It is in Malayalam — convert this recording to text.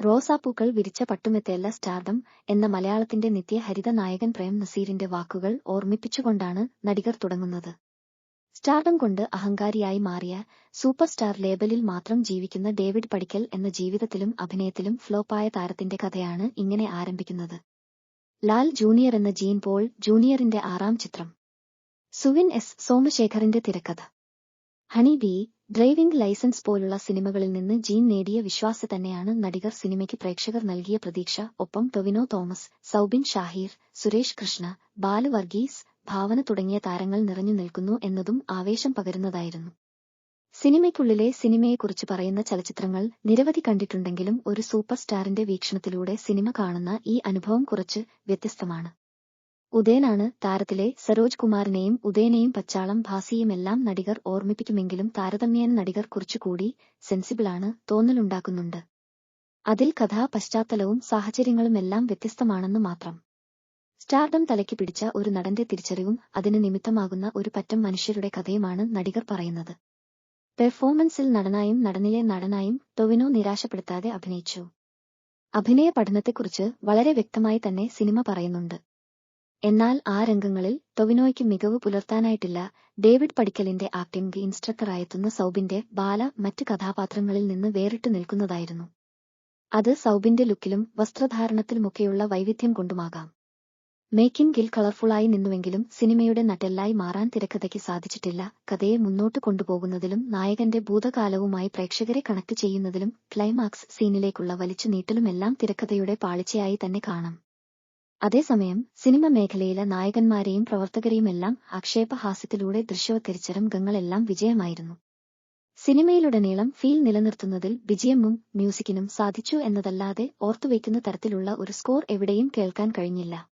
റോസാപ്പൂക്കൾ വിരിച്ച പട്ടുമെത്തയല്ല സ്റ്റാർഡം എന്ന മലയാളത്തിന്റെ നിത്യഹരിത നായകൻ പ്രേം നസീറിന്റെ വാക്കുകൾ ഓർമ്മിപ്പിച്ചുകൊണ്ടാണ് നടികർ തുടങ്ങുന്നത്. സ്റ്റാർഡം കൊണ്ട് അഹങ്കാരിയായി മാറിയ സൂപ്പർ സ്റ്റാർ ലേബലിൽ മാത്രം ജീവിക്കുന്ന ഡേവിഡ് പടിക്കൽ എന്ന ജീവിതത്തിലും അഭിനയത്തിലും ഫ്ലോപ്പായ താരത്തിന്റെ കഥയാണ് ഇങ്ങനെ ആരംഭിക്കുന്നത്. ലാൽ ജൂനിയർ എന്ന ജീൻ പോൾ ജൂനിയറിന്റെ ആറാം ചിത്രം. സുവിൻ എസ്. സോമശേഖറിന്റെ തിരക്കഥ. Honey bee. ഡ്രൈവിംഗ് ലൈസൻസ് പോലുള്ള സിനിമകളിൽ നിന്ന് ജീൻ നേടിയ വിശ്വാസ തന്നെയാണ് നടികർ സിനിമയ്ക്ക് പ്രേക്ഷകർ നൽകിയ പ്രതീക്ഷ. ഒപ്പം ടൊവിനോ തോമസ് സൗബിൻ ഷാഹിർ സുരേഷ് കൃഷ്ണ ബാലു വർഗീസ് ഭാവന തുടങ്ങിയ താരങ്ങൾ നിറഞ്ഞു നിൽക്കുന്നു എന്നതും ആവേശം പകരുന്നതായിരുന്നു. സിനിമയ്ക്കുള്ളിലെ സിനിമയെക്കുറിച്ച് പറയുന്ന ചലച്ചിത്രങ്ങൾ നിരവധി കണ്ടിട്ടുണ്ടെങ്കിലും ഒരു സൂപ്പർ സ്റ്റാറിന്റെ വീക്ഷണത്തിലൂടെ സിനിമ കാണുന്ന ഈ അനുഭവം കുറച്ച് വ്യത്യസ്തമാണ്. ഉദയനാണ് താരത്തിലെ സരോജ് കുമാറിനെയും ഉദയനെയും പച്ചാളം ഭാസിയുമെല്ലാം നടികർ ഓർമ്മിപ്പിക്കുമെങ്കിലും താരതമ്യേന നടികർ കുറച്ചുകൂടി സെൻസിബിളാണ് തോന്നലുണ്ടാക്കുന്നുണ്ട്. അതിൽ കഥാ പശ്ചാത്തലവും സാഹചര്യങ്ങളുമെല്ലാം വ്യത്യസ്തമാണെന്ന് മാത്രം. സ്റ്റാർഡം തലയ്ക്ക് പിടിച്ച ഒരു നടന്റെ തിരിച്ചറിവും അതിന് നിമിത്തമാകുന്ന ഒരു പറ്റം മനുഷ്യരുടെ കഥയുമാണ് നടികർ പറയുന്നത്. പെർഫോമൻസിൽ നടനായും നടനിലെ നടനായും ടൊവിനോ നിരാശപ്പെടുത്താതെ അഭിനയിച്ചു. അഭിനയ പഠനത്തെക്കുറിച്ച് വളരെ വ്യക്തമായി തന്നെ സിനിമ പറയുന്നുണ്ട്. എന്നാൽ ആ രംഗങ്ങളിൽ ടൊവിനോയ്ക്ക് മികവ് പുലർത്താനായിട്ടില്ല. ഡേവിഡ് പടിക്കലിന്റെ ആക്ടിംഗ് ഇൻസ്ട്രക്ടറായെത്തുന്ന സൗബിന്റെ ബാല മറ്റ് കഥാപാത്രങ്ങളിൽ നിന്ന് വേറിട്ട് നിൽക്കുന്നതായിരുന്നു. അത് സൗബിന്റെ ലുക്കിലും വസ്ത്രധാരണത്തിലുമൊക്കെയുള്ള വൈവിധ്യം കൊണ്ടുമാകാം. മേക്കിംഗ് ഗിൽ കളർഫുള്ളായി നിന്നുവെങ്കിലും സിനിമയുടെ നട്ടെല്ലായി മാറാൻ തിരക്കഥയ്ക്ക് സാധിച്ചിട്ടില്ല. കഥയെ മുന്നോട്ട് കൊണ്ടുപോകുന്നതിലും നായകന്റെ ഭൂതകാലവുമായി പ്രേക്ഷകരെ കണക്ട് ചെയ്യുന്നതിലും ക്ലൈമാക്സ് സീനിലേക്കുള്ള വലിച്ചു നീട്ടലുമെല്ലാം തിരക്കഥയുടെ പാളിച്ചയായി തന്നെ കാണാം. അതേസമയം സിനിമ മേഖലയിലെ നായകന്മാരെയും പ്രവർത്തകരെയുമെല്ലാം ആക്ഷേപഹാസ്യത്തിലൂടെ ദൃശ്യവത്കരിച്ച രംഗങ്ങളെല്ലാം വിജയമായിരുന്നു. സിനിമയിലുടനീളം ഫീൽ നിലനിർത്തുന്നതിൽ വിജയമും മ്യൂസിക്കിനും സാധിച്ചു എന്നതല്ലാതെ ഓർത്തുവയ്ക്കുന്ന തരത്തിലുള്ള ഒരു സ്കോർ എവിടെയും കേൾക്കാൻ കഴിഞ്ഞില്ല.